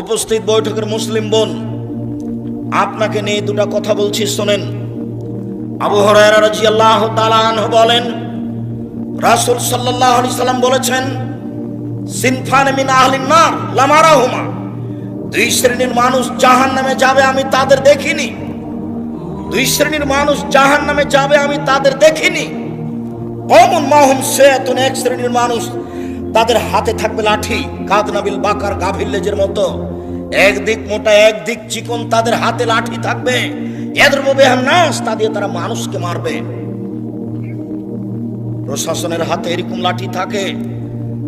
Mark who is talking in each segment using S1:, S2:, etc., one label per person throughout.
S1: উপস্থিত বৈঠকের মুসলিম বোন, আপনাকে নিয়ে দুটা কথা বলছি, শোনেন। আবু হরায়রা রাদিয়াল্লাহু তাআলা আনহু বলেন, রাসূল সাল্লাল্লাহু আলাইহি সাল্লাম বলেছেন, সিনফান মিন আহলিন নার লামারাহুমা। দুই শ্রেণির মানুষ জাহান্নামে যাবে, আমি তাদের দেখিনি। দুই শ্রেণির মানুষ জাহান্নামে যাবে, আমি তাদের দেখিনি। কমন মাহুম সেতুন, এক শ্রেণির মানুষ তাদের হাতে থাকবে লাঠি কাদনাবিল বাকার গাভীর লেজের মতো। একদিক মোটা একদিক চিকন, তাদের হাতে লাঠি থাকবে। এদের নাস তা দিয়ে তারা মানুষকে মারবে। প্রশাসনের হাতে এরকম লাঠি থাকে,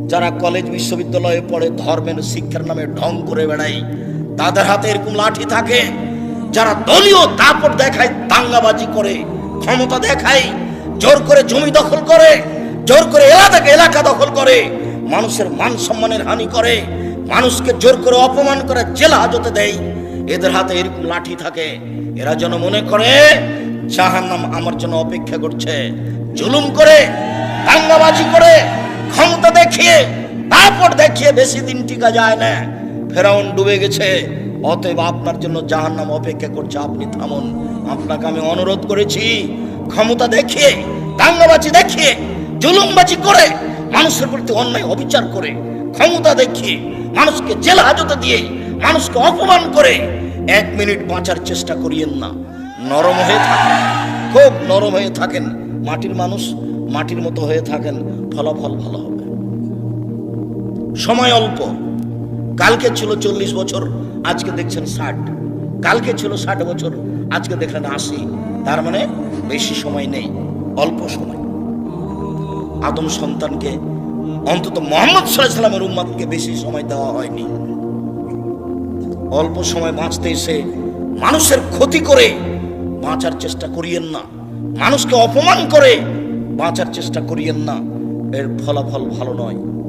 S1: যারা কলেজ বিশ্ববিদ্যালয়ে পড়ে, ধর্মের শিক্ষার নামে ঢং করে বেড়ায়। তাদের হাতে এরকম লাঠি থাকে, যারা দলীয় দাপট দেখায়, দাঙ্গাবাজি করে, ক্ষমতা দেখায়, জোর করে জমি দখল করে, জোর করে এলাকাকে এলাকা দখল করে। মানুষের মান সম্মানের হানি করে, মানুষকে জোর করে অপমান করে জেলা হাজতে দেয়। এদের হাতে এরকম লাঠি থাকে। এরা যেন মনে করে, জাহান্নাম আমার জন্য অপেক্ষা করছে। জুলুম করে, দাঙ্গাবাজি করে, ক্ষমতা দেখিয়ে তারপর দেখিয়ে বেশি দিন টিকা যায় না। ফেরাউন ডুবে গেছে। অতএব আপনার জন্য জাহান্নাম অপেক্ষা করছে। আপনি থামুন। আপনাকে আমি অনুরোধ করেছি, ক্ষমতা দেখিয়ে, দাঙ্গাবাজি দেখিয়ে, জুলুমবাজি করে মানুষের প্রতি অন্যায় অবিচার করে, ক্ষমতা দেখিয়ে, মানুষকে জেল হাজতে দিয়ে, মানুষকে অপমান করে, এক মিনিট বাঁচার চেষ্টা করিয়েন না। নরম হয়ে থাকেন। খুব নরম হয়ে থাকেন। মাটির মানুষ মাটির মতো হয়ে থাকেন। ফলাফল ভালো হবে। সময় অল্প। কালকে ছিল চল্লিশ বছর, আজকে দেখছেন ষাট। কালকে ছিল ষাট বছর, আজকে দেখলেন আশি। তার মানে বেশি সময় নেই, অল্প সময়। আদম সন্তানকে, অন্তত মোহাম্মদ সাল্লামের উম্মাদকে বেশি সময় দেওয়া হয়নি। অল্প সময় বাঁচতে এসে মানুষের ক্ষতি করে বাঁচার চেষ্টা করিয়েন না। মানুষকে অপমান করে বাঁচার চেষ্টা করিয়েন না। এর ফলাফল ভালো নয়।